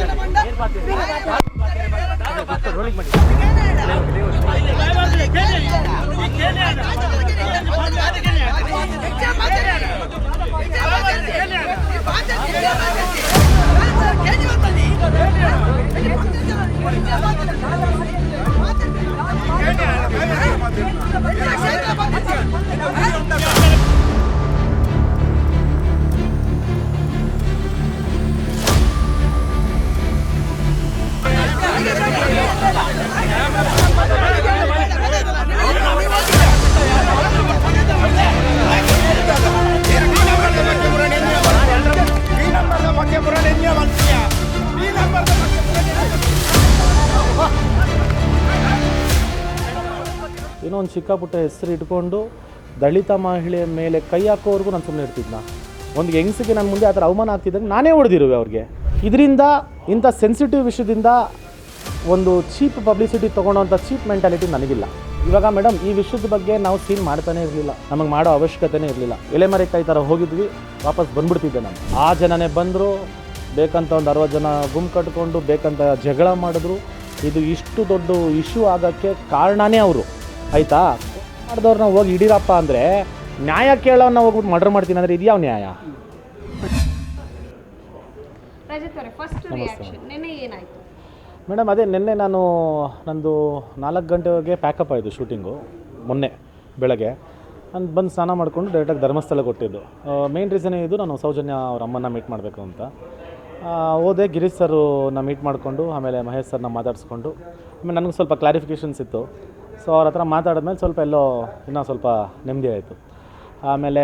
ಏನೋ ಒಂದು ಚಿಕ್ಕ ಪುಟ್ಟ ಹೆಸರು ಇಟ್ಕೊಂಡು ದಲಿತ ಮಹಿಳೆಯ ಮೇಲೆ ಕೈ ಹಾಕೋವರೆಗೂ ನಾನು ಸುಮ್ಮನೆ ಇರ್ತಿದ್ನ. ಒಂದು ಹೆಂಗಸಿಗೆ ನನ್ನ ಮುಂದೆ ಆ ಥರ ಅವಮಾನ ಆಗ್ತಿದ್ದಂಗೆ ನಾನೇ ಹೊಡೆದಿರುವೆ ಅವ್ರಿಗೆ. ಇದರಿಂದ ಇಂಥ ಸೆನ್ಸಿಟಿವ್ ವಿಷಯದಿಂದ ಒಂದು ಚೀಪ್ ಪಬ್ಲಿಸಿಟಿ ತೊಗೊಳೋಂಥ ಚೀಪ್ ಮೆಂಟಾಲಿಟಿ ನನಗಿಲ್ಲ. ಇವಾಗ ಮೇಡಮ್ ಈ ವಿಷಯದ ಬಗ್ಗೆ ನಾವು ಸೀನ್ ಮಾಡ್ತಾನೆ ಇರಲಿಲ್ಲ. ನಮಗೆ ಮಾಡೋ ಅವಶ್ಯಕತೆನೇ ಇರಲಿಲ್ಲ. ಎಲೆಮರೆಕಾಯಿ ಥರ ಹೋಗಿದ್ವಿ, ವಾಪಸ್ ಬಂದ್ಬಿಡ್ತಿದ್ದೆ ನಾನು. ಆ ಜನನೇ ಬಂದರು, ಬೇಕಂತ ಒಂದು ಅರವತ್ತು ಜನ ಗುಂಪು ಕಟ್ಕೊಂಡು, ಬೇಕಂತ ಜಗಳ ಮಾಡಿದ್ರು. ಇದು ಇಷ್ಟು ದೊಡ್ಡ ಇಶ್ಯೂ ಆಗೋಕ್ಕೆ ಕಾರಣನೇ ಅವರು. ಆಯಿತಾ? ಮಾಡಿದವ್ರನ್ನ ಹೋಗಿ ಹಿಡೀರಪ್ಪ ಅಂದರೆ ನ್ಯಾಯ ಕೇಳೋನ್ನ ಹೋಗ್ಬಿಟ್ಟು ಮರ್ಡರ್ ಮಾಡ್ತೀನಿ ಅಂದರೆ ಇದ್ಯಾವ ನ್ಯಾಯ? ಮೇಡಮ್ ಅದೇ ನಿನ್ನೆ ನಾನು ನಂದು ನಾಲ್ಕು ಗಂಟೆಗೆ ಪ್ಯಾಕಪ್ ಆಯಿತು ಶೂಟಿಂಗು ಮೊನ್ನೆ ಬೆಳಗ್ಗೆ. ನಾನು ಬಂದು ಸ್ನಾನ ಮಾಡಿಕೊಂಡು ಡೈರೆಕ್ಟಾಗಿ ಧರ್ಮಸ್ಥಳ ಕೊಟ್ಟಿದ್ದು ಮೇನ್ ರೀಸನ್ ಇದು ನಾನು ಸೌಜನ್ಯ ಅವ್ರ ಅಮ್ಮನ ಮೀಟ್ ಮಾಡಬೇಕು ಅಂತ. ಹೋದೆ ಗಿರೀಶ್ ಸರ್ನ ಮೀಟ್ ಮಾಡಿಕೊಂಡು ಆಮೇಲೆ ಮಹೇಶ್ ಸರ್ನ ಮಾತಾಡಿಸ್ಕೊಂಡು. ಆಮೇಲೆ ನನಗೆ ಸ್ವಲ್ಪ ಕ್ಲಾರಿಫಿಕೇಷನ್ಸ್ ಇತ್ತು. ಸೊ ಅವ್ರ ಹತ್ರ ಮಾತಾಡಿದ್ಮೇಲೆ ಸ್ವಲ್ಪ ಎಲ್ಲೋ ಇನ್ನೂ ಸ್ವಲ್ಪ ನೆಮ್ಮದಿ ಆಯಿತು. ಆಮೇಲೆ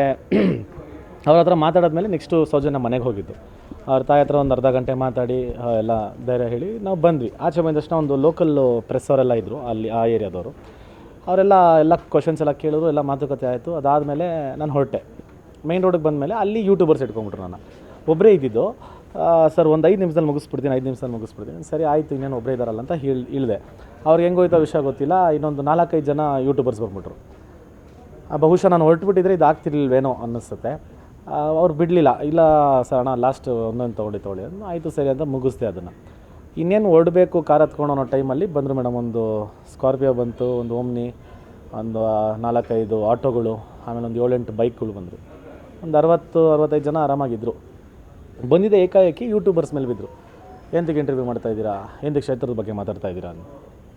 ಅವ್ರ ಹತ್ರ ಮಾತಾಡಿದ್ಮೇಲೆ ನೆಕ್ಸ್ಟು ಸೌಜನ್ಯ ಮನೆಗೆ ಹೋಗಿದ್ದು. ಅವ್ರ ತಾಯಿ ಹತ್ರ ಒಂದು ಅರ್ಧ ಗಂಟೆ ಮಾತಾಡಿ ಎಲ್ಲ ಧೈರ್ಯ ಹೇಳಿ ನಾವು ಬಂದ್ವಿ. ಆಚೆ ಬಂದ ತಕ್ಷಣ ಒಂದು ಲೋಕಲ್ ಪ್ರೆಸ್ ಅವರೆಲ್ಲ ಇದ್ದರು ಅಲ್ಲಿ ಆ ಏರಿಯಾದವರು. ಅವರೆಲ್ಲ ಎಲ್ಲ ಕ್ವಶನ್ಸ್ ಎಲ್ಲ ಕೇಳಿದ್ರು, ಎಲ್ಲ ಮಾತುಕತೆ ಆಯಿತು. ಅದಾದಮೇಲೆ ನಾನು ಹೊರಟೆ. ಮೈನ್ ರೋಡಿಗೆ ಬಂದಮೇಲೆ ಅಲ್ಲಿ ಯೂಟ್ಯೂಬರ್ಸ್ ಇಟ್ಕೊಂಡ್ಬಿಟ್ರು ನಾನು ಒಬ್ಬರೇ ಇದ್ದಿದ್ದು. ಸರ್, ಒಂದು ಐದು ನಿಮಿಷದಲ್ಲಿ ಮುಗಿಸ್ಬಿಡ್ತೀನಿ, ಐದು ನಿಮಿಷದಲ್ಲಿ ಮುಗಿಸ್ಬಿಡ್ತೀನಿ. ಸರಿ, ಆಯಿತು, ಇನ್ನೇನು ಒಬ್ಬರೇ ಇದ್ದಾರಲ್ಲ ಅಂತ ಹೇಳಿ, ಇಳಿದೆ. ಅವ್ರಿಗೆ ಹೋಯ್ತೋ ವಿಷಯ ಗೊತ್ತಿಲ್ಲ, ಇನ್ನೊಂದು ನಾಲ್ಕೈದು ಜನ ಯೂಟ್ಯೂಬರ್ಸ್ ಬಂದ್ಬಿಟ್ರು. ಬಹುಶಃ ನಾನು ಹೊರಟುಬಿಟ್ಟಿದ್ರೆ ಇದು ಆಗ್ತಿರ್ಲಿಲ್ವೇನೋ ಅನ್ನಿಸುತ್ತೆ. ಅವ್ರು ಬಿಡಲಿಲ್ಲ. ಇಲ್ಲ, ಸರ್, ಅಣ್ಣ ಲಾಸ್ಟ್ ಒಂದೊಂದು ತೊಗೊಳ್ಳಿ ತೊಗೊಳ್ಳಿ ಆಯಿತು, ಸರಿ ಅಂತ ಮುಗಿಸ್ದೆ ಅದನ್ನು. ಇನ್ನೇನು ಹೊರಡಬೇಕು ಕಾರ್ ಹತ್ಕೊಂಡು ಅನ್ನೋ ಟೈಮಲ್ಲಿ ಬಂದರು ಮೇಡಮ್ ಒಂದು ಸ್ಕಾರ್ಪಿಯೋ ಬಂತು, ಒಂದು ಓಮ್ನಿ ಒಂದು ನಾಲ್ಕೈದು ಆಟೋಗಳು, ಆಮೇಲೆ ಒಂದು ಏಳೆಂಟು ಬೈಕ್ಗಳು ಬಂದರು. ಒಂದು ಅರವತ್ತು, ಅರವತ್ತೈದು ಜನ ಆರಾಮಾಗಿದ್ದರು ಬಂದಿದ್ದೆ ಏಕಾಏಕಿ ಯೂಟ್ಯೂಬರ್ಸ್ ಮೇಲೆ ಬಿದ್ದರು ಎಂತಕ್ಕೆ ಇಂಟರ್ವ್ಯೂ ಮಾಡ್ತಾ ಇದ್ದೀರಾ? ಎಂತಕ್ಕೆ ಕ್ಷೇತ್ರದ ಬಗ್ಗೆ ಮಾತಾಡ್ತಾ ಇದ್ದೀರಾ ಅಂತ.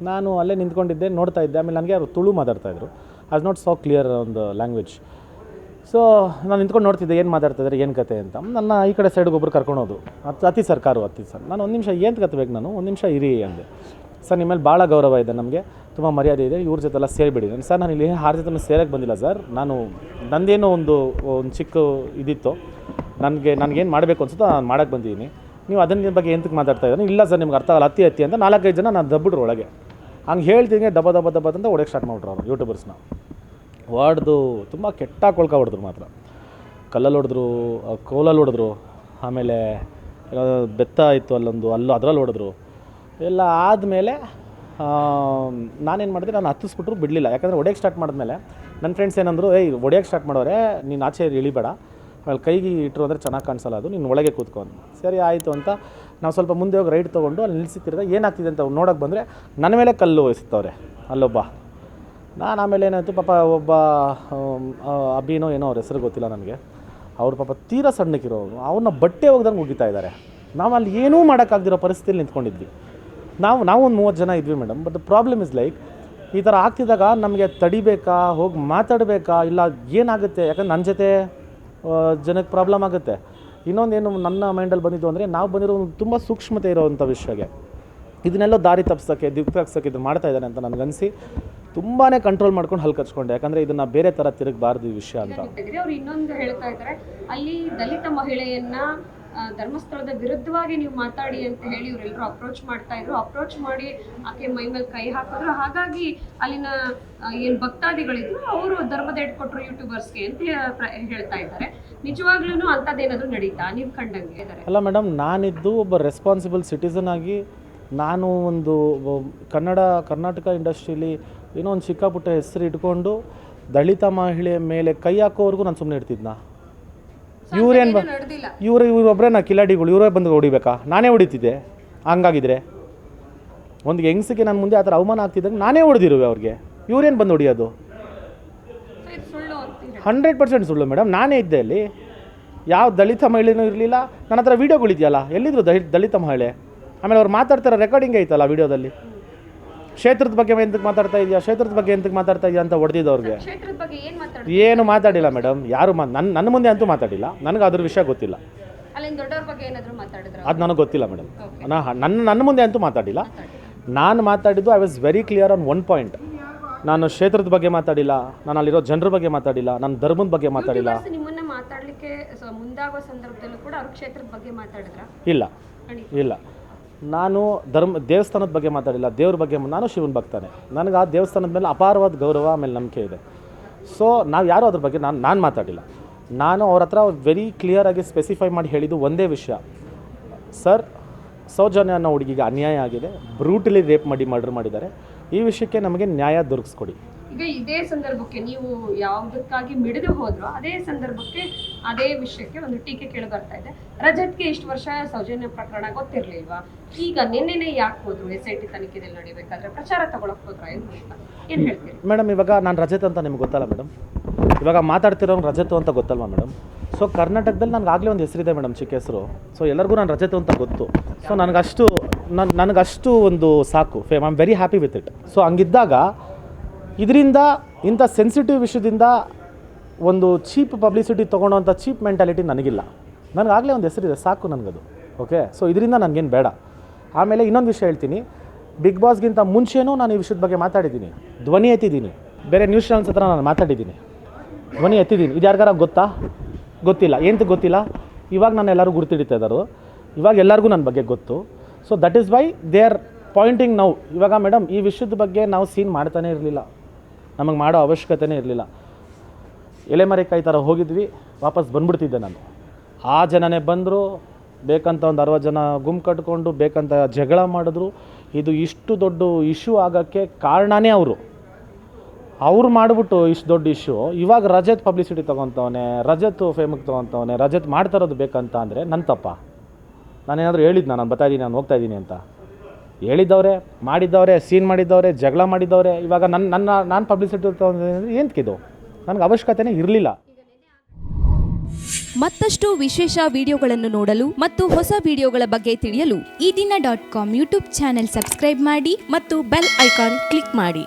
ನಾನು ಅಲ್ಲೇ ನಿಂತ್ಕೊಂಡಿದ್ದೆ, ನೋಡ್ತಾ ಇದ್ದೆ. ಆಮೇಲೆ ನನಗೆ ಅವರು ತುಳು ಮಾತಾಡ್ತಾಯಿದ್ರು ಆಸ್ ನಾಟ್ ಸೋ ಕ್ಲಿಯರ್ ಒಂದು ಲ್ಯಾಂಗ್ವೇಜ್ ಸೊ ನಾನು ನಿಂತ್ಕೊಂಡು ನೋಡ್ತಿದ್ದೆ, ಏನು ಮಾತಾಡ್ತಾ ಇದ್ದಾರೆ ಏನು ಕತೆ ಅಂತ. ನನ್ನ ಈ ಕಡೆ ಸೈಡ್ಗೆ ಒಬ್ರು ಕರ್ಕೊಂಡು ಹೋದ್ರು ಅತ್, ಅತಿ ಸರ್ಕಾರು, ಅತಿ ಸರ್. ನಾನು ಒಂದು ನಿಮಿಷ, ಏನು ಕತ್ಬೇಕು ನಾನು? ಒಂದು ನಿಮಿಷ ಇರಿ ಅಂದೆ. ಸರ್ ನಿಮ್ಮ ಮೇಲೆ ಭಾಳ ಗೌರವ ಇದೆ ನಮಗೆ. ತುಂಬ ಮರ್ಯಾದೆ ಇದೆ. ಇವ್ರ ಜೊತೆಲ್ಲ ಸೇರಿಬಿಡಿ. ನಾನು ಸರ್, ನಾನು ಇಲ್ಲಿ ಯಾರ ಜೊತೆ ಸೇರಕ್ಕೆ ಬಂದಿಲ್ಲ ಸರ್. ನಾನು ನಂದೇನೋ ಒಂದು ಒಂದು ಚಿಕ್ಕ ಇದಿತ್ತು. ನನಗೆ, ನನಗೇನು ಮಾಡಬೇಕು ಅನ್ಸುತ್ತೋ ನಾನು ಮಾಡೋಕ್ಕೆ ಬಂದಿದ್ದೀನಿ ನೀವು ಅದನ್ನ ಬಗ್ಗೆ ಎಂತಕ್ಕೆ ಮಾತಾಡ್ತಾ ಇದ್ದೀನಿ ಇಲ್ಲ ಸರ್, ನಿಮ್ಗೆ ಅರ್ಥ ಆಗಲ್ಲ, ಅತ್ತಿ ಅತ್ತಿ ಅಂತ ನಾಲ್ಕೈದು ಜನ ನಾನು ದಬ್ಬಿಡ್ರು ಒಳಗೆ. ಹಂಗೆ ಹೇಳ್ತೀನಿ ದಬ್ಬ ದಬ್ಬ ದಬ್ಬ ಅಂತ ಹೊಡೆಯೋಕೆ ಸ್ಟಾರ್ಟ್ ಮಾಡ್ಬಿಟ್ರು ಅವರು ಯೂಟ್ಯೂಬರ್ಸ್ನ ಹೊಡೆದು ತುಂಬ ಕೆಟ್ಟ ಕೊಳ್ಕ ಹೊಡೆದ್ರು ಮಾತ್ರ. ಕಲ್ಲಲ್ಲಿ ಹೊಡೆದ್ರು ಕೋಲಲ್ಲಿ ಹೊಡೆದ್ರು, ಆಮೇಲೆ ಬೆತ್ತ ಇತ್ತು ಅಲ್ಲೊಂದು, ಅಲ್ಲೂ ಅದರಲ್ಲಿ ಹೊಡೆದ್ರು. ಎಲ್ಲ ಆದಮೇಲೆ ನಾನೇನು ಮಾಡಿದೆ, ನಾನು ಹತ್ತಿಸ್ಬಿಟ್ರು ಬಿಡಲಿಲ್ಲ. ಯಾಕಂದರೆ ಹೊಡೆಯಕ್ಕೆ ಸ್ಟಾರ್ಟ್ ಮಾಡಿದ್ಮೇಲೆ ನನ್ನ ಫ್ರೆಂಡ್ಸ್ ಏನಂದರು, ಏಯ್ ಹೊಡೆಯಕ್ಕೆ ಸ್ಟಾರ್ಟ್ ಮಾಡೋರೆ, ನೀನು ಆಚೆ ಇಳಿಬೇಡ. ಆಮೇಲೆ ಕೈಗೆ ಇಟ್ಟರು ಅಂದರೆ ಚೆನ್ನಾಗಿ ಕಾಣಿಸಲ್ಲ ಅದು. ನೀನು ಒಳಗೆ ಕೂತ್ಕೊಂಡು ಸರಿ, ಆಯಿತು ಅಂತ ನಾವು ಸ್ವಲ್ಪ ಮುಂದೆ ಹೋಗಿ ರೈಡ್ ತೊಗೊಂಡು ಅಲ್ಲಿ ನಿಲ್ಸಿತ್ತಿರಿದ ಏನಾಗ್ತಿದೆ ಅಂತ ನೋಡೋಕೆ ಬಂದರೆ ನನ್ನ ಮೇಲೆ ಕಲ್ಲು ಎಸಿತ್ತವ್ರೆ, ಅಲ್ಲೊಬ್ಬ. ನಾನು ಆಮೇಲೆ ಏನಾಯಿತು, ಪಾಪ ಒಬ್ಬ ಅಭಿನೋ ಏನೋ ಅವ್ರ ಹೆಸರು ಗೊತ್ತಿಲ್ಲ ನನಗೆ. ಅವ್ರ ಪಾಪ ತೀರಾ ಸಣ್ಣಕ್ಕಿರೋರು ಅವ್ರನ್ನ ಬಟ್ಟೆ ಹೋಗ್ದಂಗೆ ಹೋಗಿತಾ ಇದ್ದಾರೆ ನಾವು ಅಲ್ಲಿ ಏನೂ ಮಾಡೋಕ್ಕಾಗ್ದಿರೋ ಪರಿಸ್ಥಿತಿಯಲ್ಲಿ ನಿಂತ್ಕೊಂಡಿದ್ವಿ. ನಾವು ನಾವು ಒಂದು ಮೂವತ್ತು ಜನ ಇದ್ವಿ madam but problem is like ಈ ಥರ ಆಗ್ತಿದ್ದಾಗ ನಮಗೆ ತಡಿಬೇಕಾ, ಹೋಗಿ ಮಾತಾಡಬೇಕಾ, ಇಲ್ಲ ಏನಾಗುತ್ತೆ? ಯಾಕಂದ್ರೆ ನನ್ನ ಜೊತೆ ಜನಕ್ಕೆ ಪ್ರಾಬ್ಲಮ್ ಆಗುತ್ತೆ. ಇನ್ನೊಂದೇನು ನನ್ನ ಮೈಂಡಲ್ಲಿ ಬಂದಿದ್ದು ಅಂದರೆ ನಾವು ಬಂದಿರೋ ಒಂದು ತುಂಬ ಸೂಕ್ಷ್ಮತೆ ಇರೋವಂಥ ವಿಷಯಕ್ಕೆ ಇದನ್ನೆಲ್ಲ ದಾರಿ ತಪ್ಪಿಸೋಕ್ಕೆ ದಿಕ್ಕು ತಪ್ಪಿಸೋಕೆ ಇದು ಮಾಡ್ತಾ ಇದ್ದಾನೆ ಅಂತ ನನಗನ್ಸಿ ತುಂಬಾ ಕಂಟ್ರೋಲ್ ಮಾಡ್ಕೊಂಡು ಹಲ್ಕ ಕಚ್ಕೊಂಡೆ. ಯಾಕಂದರೆ ಇದನ್ನು ಬೇರೆ ಥರ ತಿರುಗಬಾರ್ದು ಈ ವಿಷಯ ಅಂತ. ಇನ್ನೊಂದು ಹೇಳ್ತಾ ಇದ್ದಾರೆ, ಅಲ್ಲಿ ದಲಿತ ಮಹಿಳೆಯನ್ನ ಧರ್ಮಸ್ಥಳದ ವಿರುದ್ಧವಾಗಿ ನೀವು ಮಾತಾಡಿ ಅಂತ ಹೇಳಿ ಇವರೆಲ್ಲರೂ ಅಪ್ರೋಚ್ ಮಾಡ್ತಾ ಇದ್ರು. ಅಪ್ರೋಚ್ ಮಾಡಿ ಆಕೆ ಮೈ ಮೇಲೆ ಕೈ ಹಾಕಿದ್ರು. ಹಾಗಾಗಿ ಅಲ್ಲಿನ ಏನು ಭಕ್ತಾದಿಗಳಿದ್ರು, ಅವರು ಧರ್ಮದ ಕೊಟ್ಟರು ಯೂಟ್ಯೂಬರ್ಸ್ಗೆ ಅಂತ ಹೇಳ್ತಾ ಇದ್ದಾರೆ. ನಿಜವಾಗ್ಲೂ ಅಂಥದ್ದೇನಾದ್ರೂ ನಡೀತಾ? ನೀವು ಕಂಡಂಗೆ ಇದ್ದಾರೆ ಅಲ್ಲ ಮೇಡಮ್ ನಾನಿದ್ದು ಒಬ್ಬ ರೆಸ್ಪಾನ್ಸಿಬಲ್ ಸಿಟಿಸನ್ ಆಗಿ, ನಾನು ಒಂದು ಕನ್ನಡ, ಕರ್ನಾಟಕ ಇಂಡಸ್ಟ್ರೀಲಿ ಏನೋ ಒಂದು ಚಿಕ್ಕ ಪುಟ್ಟ ಹೆಸರು ಇಟ್ಕೊಂಡು ದಲಿತ ಮಹಿಳೆಯ ಮೇಲೆ ಕೈ ಹಾಕೋವರೆಗೂ ನಾನು ಸುಮ್ಮನೆ ಇರ್ತಿದ್ನಾ? ಇವ್ರೇನು ಬ ಇವರು ಇವರೊಬ್ಬರೇ ನಾ ಕಿಲಾಡಿಗಳು ಇವರೇ ಬಂದು ಹೊಡಿಬೇಕಾ? ನಾನೇ ಹೊಡಿತಿದ್ದೆ ಹಂಗಾಗಿದ್ರೆ. ಒಂದು ಹೆಂಗಸಿಗೆ ನನ್ನ ಮುಂದೆ ಆ ಥರ ಅವಮಾನ ಆಗ್ತಿದ್ದಂಗೆ ನಾನೇ ಹೊಡೆದಿರುವೆ ಅವ್ರಿಗೆ. ಇವ್ರೇನು ಬಂದು ಹೊಡಿಯೋದು? ಹಂಡ್ರೆಡ್ ಪರ್ಸೆಂಟ್ ಸುಳ್ಳು ಮೇಡಮ್ ನಾನೇ ಇದ್ದೆ ಅಲ್ಲಿ. ಯಾವ ದಲಿತ ಮಹಿಳೆನೂ ಇರಲಿಲ್ಲ. ನನ್ನ ಹತ್ರ ವೀಡಿಯೋಗಳಿದೆಯಲ್ಲ ಎಲ್ಲಿದ್ರು ದಲಿ ದಲಿತ ಮಹಿಳೆ? ಆಮೇಲೆ ಅವ್ರು ಮಾತಾಡ್ತಾರೆ ರೆಕಾರ್ಡಿಂಗ್ ಐತಲ್ಲ ವೀಡಿಯೋದಲ್ಲಿ? ಕ್ಷೇತ್ರದ ಬಗ್ಗೆ ಎಂತಕ್ಕೆ ಮಾತಾಡ್ತಾ ಇದೆಯಾ? ಕ್ಷೇತ್ರದ ಬಗ್ಗೆ ಎಂತಕ್ಕೆ ಮಾತಾಡ್ತಾ ಇದೆಯಾ ಅಂತ ಹೊಡೆದಿದ್ದವ್ರಿಗೆ ಕ್ಷೇತ್ರದ ಬಗ್ಗೆ ಏನ್ ಮಾತಾಡಿಲ್ಲ ಮೇಡಮ್. ಯಾರು ಮಾ ನನ್ನ ನನ್ನ ಮುಂದೆ ಅಂತೂ ಮಾತಾಡಿಲ್ಲ. ನನಗೆ ಅದ್ರ ವಿಷಯ ಗೊತ್ತಿಲ್ಲ. ಅಲ್ಲಿನ ದೊಡ್ಡವ್ರ ಬಗ್ಗೆ ಏನಾದ್ರು ಮಾತಾಡಿದ್ರ? ಅದು ನನಗೆ ಗೊತ್ತಿಲ್ಲ ಮೇಡಮ್. ನನ್ನ ನನ್ನ ಮುಂದೆ ಅಂತೂ ಮಾತಾಡಿಲ್ಲ. ನಾನು ಮಾತಾಡಿದ್ದು I was very clear on one point ನಾನು ಕ್ಷೇತ್ರದ ಬಗ್ಗೆ ಮಾತಾಡಿಲ್ಲ. ನಾನು ಅಲ್ಲಿರೋ ಜನರ ಬಗ್ಗೆ ಮಾತಾಡಿಲ್ಲ. ನನ್ನ ಧರ್ಮದ ಬಗ್ಗೆ ಮಾತಾಡಿಲ್ಲ. ಯೂಟ್ಯೂಬರ್ಸ್ ನಿಮ್ಮನ್ನ ಮಾತಾಡ್ಲಿಕ್ಕೆ ಸೊ ಮುಂದಾಗೋ ಸಂದರ್ಭದಲ್ಲೂ ಕೂಡ ಅವ್ರ ಕ್ಷೇತ್ರದ ಬಗ್ಗೆ ಮಾತಾಡಿದ್ರ? ಇಲ್ಲ. ಇಲ್ಲ. ನಾನು ಧರ್ಮ, ದೇವಸ್ಥಾನದ ಬಗ್ಗೆ ಮಾತಾಡಿಲ್ಲ, ದೇವ್ರ ಬಗ್ಗೆ ನಾನು ಶಿವನ ಭಕ್ತಾನೆ. ನನಗೆ ಆ ದೇವಸ್ಥಾನದ ಮೇಲೆ ಅಪಾರವಾದ ಗೌರವ, ಆಮೇಲೆ ನಂಬಿಕೆ ಇದೆ. ಸೊ ನಾವು ಯಾರೂ ಅದ್ರ ಬಗ್ಗೆ ನಾನು ನಾನು ಮಾತಾಡಿಲ್ಲ. ನಾನು ಅವ್ರ ಹತ್ರ ವೆರಿ ಕ್ಲಿಯರಾಗಿ ಸ್ಪೆಸಿಫೈ ಮಾಡಿ ಹೇಳಿದ್ದು ಒಂದೇ ವಿಷಯ. ಸರ್, ಸೌಜನ್ಯ ಅನ್ನೋ ಹುಡುಗಿಗೆ ಅನ್ಯಾಯ ಆಗಿದೆ ಬ್ರೂಟಲಿ ರೇಪ್ ಮಾಡಿ ಮರ್ಡರ್ ಮಾಡಿದ್ದಾರೆ. ಈ ವಿಷಯಕ್ಕೆ ನಮಗೆ ನ್ಯಾಯ ದೊರಕಿಸ್ಕೊಡಿ. ಈಗ ಇದೇ ಸಂದರ್ಭಕ್ಕೆ ನೀವು ಯಾವುದಕ್ಕಾಗಿ ಮಿಡಿದು ಹೋದ್ರೋ ಅದೇ ಸಂದರ್ಭಕ್ಕೆ ಅದೇ ವಿಷಯಕ್ಕೆ ಒಂದು ಟೀಕೆ ಕೇಳಿ ಬರ್ತಾ ಇದೆ. ರಜತ್ಗೆ ಇಷ್ಟು ವರ್ಷ ಸೌಜನ್ಯ ಪ್ರಕರಣ ಗೊತ್ತಿರ್ಲಿಲ್ವಾ? ಈಗ ನಿನ್ನೆನೆ ಯಾಕೆ ಹೋದ್ರು? ಎಸ್ ಐ ಟಿ ತನಿಖೆದಲ್ಲಿ ನಡಿಬೇಕಾದ್ರೆ ಪ್ರಚಾರ ತಗೊಳಕ್ ಹೋದ್ರ ಏನು ಹೇಳ್ತೀರಿ? ಮೇಡಮ್, ಇವಾಗ ನಾನು ರಜತ್ ಅಂತ ನಿಮ್ಗೆ ಗೊತ್ತಲ್ಲ ಮೇಡಮ್. ಇವಾಗ ಮಾತಾಡ್ತಿರೋನು ರಜತ್ ಅಂತ ಗೊತ್ತಲ್ವಾ ಮೇಡಮ್? ಸೊ ಕರ್ನಾಟಕದಲ್ಲಿ ನನಗೆ ಆಗಲೇ ಒಂದು ಹೆಸರಿದೆ ಮೇಡಮ್ ಚಿಕ್ಕ ಹೆಸರು. ಸೊ ಎಲ್ಲರಿಗೂ ನಾನು ರಜತು ಅಂತ ಗೊತ್ತು. ಸೊ ನನಗಷ್ಟು ನನ್ನ ನನಗಷ್ಟು ಒಂದು ಸಾಕು. Fame I am very happy with it so ಹಂಗಿದ್ದಾಗ ಇದರಿಂದ ಇಂಥ ಸೆನ್ಸಿಟಿವ್ ವಿಷಯದಿಂದ ಒಂದು ಚೀಪ್ ಪಬ್ಲಿಸಿಟಿ ತೊಗೊಳೋಂಥ ಚೀಪ್ ಮೆಂಟಾಲಿಟಿ ನನಗಿಲ್ಲ. ನನಗಾಗಲೇ ಒಂದು ಹೆಸರಿದೆ, ಸಾಕು ನನಗದು ಓಕೆ ಸೊ ಇದರಿಂದ ನನಗೇನು ಬೇಡ. ಆಮೇಲೆ ಇನ್ನೊಂದು ವಿಷಯ ಹೇಳ್ತೀನಿ. ಬಿಗ್ ಬಾಸ್ಗಿಂತ ಮುಂಚೆನೂ ನಾನು ಈ ವಿಷಯದ ಬಗ್ಗೆ ಮಾತಾಡಿದ್ದೀನಿ. ಧ್ವನಿ ಎತ್ತಿದ್ದೀನಿ. ಬೇರೆ ನ್ಯೂಸ್ ಚಾನಲ್ಸ್ ಹತ್ರ ನಾನು ಮಾತಾಡಿದ್ದೀನಿ. ಧ್ವನಿ ಎತ್ತಿದ್ದೀನಿ. ಇದು ಯಾರಿಗಾರ ಗೊತ್ತಾ? ಗೊತ್ತಿಲ್ಲ. ಏನಂತ ಗೊತ್ತಿಲ್ಲ? ಇವಾಗ ನಾನು ಎಲ್ಲರೂ ಗುರ್ತಿಡಿತಾ ಇದ್ದಾರೆ ಇವಾಗ ಎಲ್ಲರಿಗೂ ನನ್ನ ಬಗ್ಗೆ ಗೊತ್ತು. So that is why they are pointing now ಇವಾಗ ಮೇಡಮ್ ಈ ವಿಷಯದ ಬಗ್ಗೆ ನಾವು ಸೀನ್ ಮಾಡ್ತಾನೆ ಇರಲಿಲ್ಲ. ನಮಗೆ ಮಾಡೋ ಅವಶ್ಯಕತೆನೇ ಇರಲಿಲ್ಲ. ಎಲೆಮರೆಕಾಯಿ ಥರ ಹೋಗಿದ್ವಿ, ವಾಪಸ್ ಬಂದ್ಬಿಡ್ತಿದ್ದೆ ನಾನು. ಆ ಜನನೇ ಬಂದರು, ಬೇಕಂತ ಒಂದು ಅರವತ್ತು ಜನ ಗುಂಪು ಕಟ್ಕೊಂಡು, ಬೇಕಂತ ಜಗಳ ಮಾಡಿದ್ರು. ಇದು ಇಷ್ಟು ದೊಡ್ಡ ಇಶ್ಯೂ ಆಗೋಕ್ಕೆ ಕಾರಣನೇ ಅವರು. ಅವ್ರು ಮಾಡಿಬಿಟ್ಟು ಇಷ್ಟು ದೊಡ್ಡ ಇಶ್ಯೂ ಇವಾಗ ರಜತ್ ಪಬ್ಲಿಸಿಟಿ ತೊಗೊತವನೆ, ರಜತ್ ಫೇಮಕ್ ತೊಗೊತವನೆ, ರಜತ್ ಮಾಡ್ತಾ ಇರೋದು ಬೇಕಂತ ಅಂದರೆ ನನ್ನ ತಪ್ಪ. ನಾನೇನಾದರೂ ಹೇಳಿದ್ನ? ನಾನು ಬರ್ತಾಯಿದ್ದೀನಿ ನಾನು ಹೋಗ್ತಾ ಇದ್ದೀನಿ ಅಂತ. ಹೇಳಿದ್ದವ್ರೆ, ಮಾಡಿದ್ದವ್ರೆ, ಸೀನ್ ಮಾಡಿದ್ದವ್ರೆ, ಜಗಳ ಮಾಡಿದ್ದವ್ರೆ, ಇವಾಗ ನನ್ನ ನನ್ನ, ನಾನು ಪಬ್ಲಿಸಿಟಿ ಏನಕ್ಕಿದು ನನಗೆ ಅವಶ್ಯಕತೆನೇ ಇರಲಿಲ್ಲ. ಮತ್ತಷ್ಟು ವಿಶೇಷ ವಿಡಿಯೋಗಳನ್ನು ನೋಡಲು ಮತ್ತು ಹೊಸ ವಿಡಿಯೋಗಳ ಬಗ್ಗೆ ತಿಳಿಯಲು ಈ ದಿನ dot com YouTube channel subscribe ಮಾಡಿ ಮತ್ತು ಬೆಲ್ ಐಕಾನ್ ಕ್ಲಿಕ್ ಮಾಡಿ.